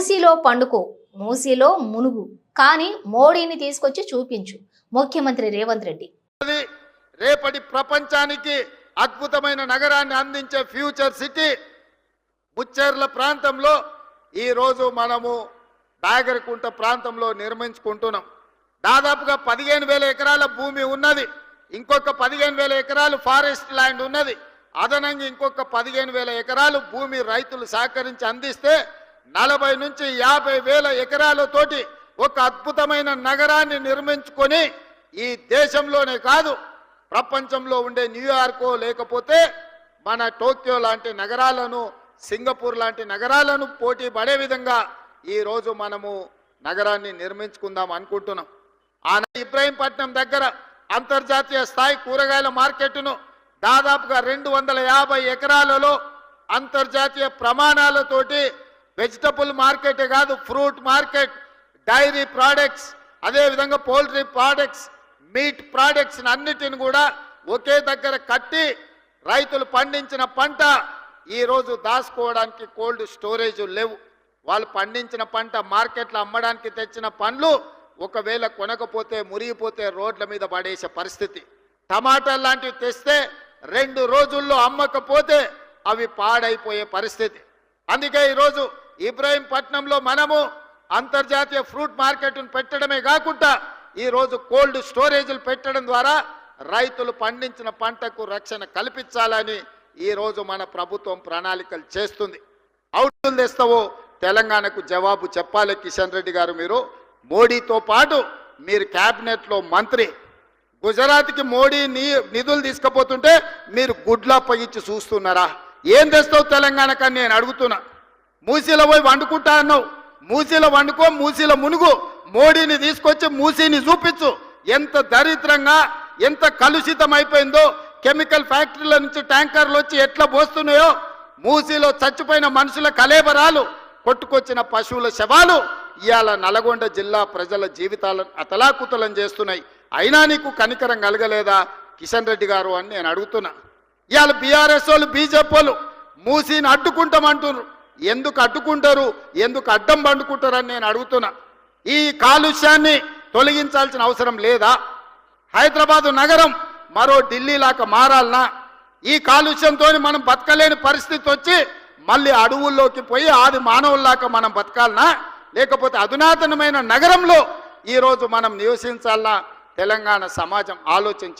మూసీలో పండుకో మూసీలో మునుగు. కానీ మోడీని తీసుకొచ్చి చూపించు. ముఖ్యమంత్రి రేవంత్ రెడ్డి. అది రేపటి ప్రపంచానికి అద్భుతమైన నగరాన్ని అందించే ఫ్యూచర్ సిటీ ముచ్చేర్ల ప్రాంతంలో ఈరోజు మనము బాగరికుంట ప్రాంతంలో నిర్మించుకుంటున్నాం. దాదాపుగా పదిహేను వేల ఎకరాల భూమి ఉన్నది. ఇంకొక పదిహేను వేల ఎకరాలు ఫారెస్ట్ ల్యాండ్ ఉన్నది. అదనంగా ఇంకొక పదిహేను వేల ఎకరాలు భూమి రైతులు సహకరించి అందిస్తే నలభై నుంచి యాభై వేల ఎకరాలతోటి ఒక అద్భుతమైన నగరాన్ని నిర్మించుకొని ఈ దేశంలోనే కాదు ప్రపంచంలో ఉండే న్యూయార్కో లేకపోతే మన టోక్యో లాంటి నగరాలను సింగపూర్ లాంటి నగరాలను పోటీ పడే విధంగా ఈరోజు మనము నగరాన్ని నిర్మించుకుందాం అనుకుంటున్నాం. ఆన ఇబ్రాహీంపట్నం దగ్గర అంతర్జాతీయ స్థాయి కూరగాయల మార్కెట్ను దాదాపుగా రెండు వందల యాభై ఎకరాలలో అంతర్జాతీయ ప్రమాణాలతోటి వెజిటబుల్ మార్కెటే కాదు ఫ్రూట్ మార్కెట్ డైరీ ప్రోడక్ట్స్ అదేవిధంగా పౌల్ట్రీ ప్రోడక్ట్స్ మీట్ ప్రోడక్ట్స్ అన్నిటిని కూడా ఒకే దగ్గర కట్టి రైతులు పండించిన పంట ఈరోజు దాచుకోవడానికి కోల్డ్ స్టోరేజ్ లేవు. వాళ్ళు పండించిన పంట మార్కెట్లో అమ్మడానికి తెచ్చిన పండ్లు ఒకవేళ కొనకపోతే మురిగిపోతే రోడ్ల మీద పడేసే పరిస్థితి. టమాటాలు లాంటివి తెస్తే రెండు రోజుల్లో అమ్మకపోతే అవి పాడైపోయే పరిస్థితి. అందుకే ఈరోజు ఇబ్రాహీంపట్నంలో మనము అంతర్జాతీయ ఫ్రూట్ మార్కెట్ను పెట్టడమే కాకుండా ఈరోజు కోల్డ్ స్టోరేజీలు పెట్టడం ద్వారా రైతులు పండించిన పంటకు రక్షణ కల్పించాలని ఈరోజు మన ప్రభుత్వం ప్రణాళికలు చేస్తుంది. అవుట్లు తెస్తావో? తెలంగాణకు జవాబు చెప్పాలి కిషన్ రెడ్డి గారు మీరు. మోడీతో పాటు మీరు క్యాబినెట్లో మంత్రి. గుజరాత్కి మోడీ నీ నిధులు తీసుకుపోతుంటే మీరు గుడ్లా పగిచ్చి చూస్తున్నారా? ఏం తెస్తావు తెలంగాణకని నేను అడుగుతున్నా. మూసీలో పోయి వండుకుంటా అన్నావు. మూసీలో వండుకో మూసీలో మునుగు. మోడీని తీసుకొచ్చి మూసీని చూపించు. ఎంత దరిద్రంగా ఎంత కలుషితం అయిపోయిందో. కెమికల్ ఫ్యాక్టరీల నుంచి ట్యాంకర్లు వచ్చి ఎట్లా పోస్తున్నాయో. మూసీలో చచ్చిపోయిన మనుషుల కలేబరాలు కొట్టుకొచ్చిన పశువుల శవాలు ఇవాళ నల్గొండ జిల్లా ప్రజల జీవితాలను అతలాకుతలం చేస్తున్నాయి. అయినా నీకు కనికరం కలగలేదా? కిషన్ రెడ్డి గారు అని నేను అడుగుతున్నా. ఇవాళ బీఆర్ఎస్ వాళ్ళు బీజేపీ వాళ్ళు మూసీని అడ్డుకుంటామంటున్నారు. ఎందుకు అడ్డుకుంటారు? ఎందుకు అడ్డం పండుకుంటారని నేను అడుగుతున్నా. ఈ కాలుష్యాన్ని తొలగించాల్సిన అవసరం లేదా? హైదరాబాదు నగరం మరో ఢిల్లీలాగా మారాలనా? ఈ కాలుష్యంతో మనం బతకలేని పరిస్థితి వచ్చి మళ్ళీ అడవుల్లోకి పోయి ఆది మానవుల్లాగా మనం బతకాలనా? లేకపోతే అధునాతనమైన నగరంలో ఈరోజు మనం నివసించాలనా? తెలంగాణ సమాజం ఆలోచన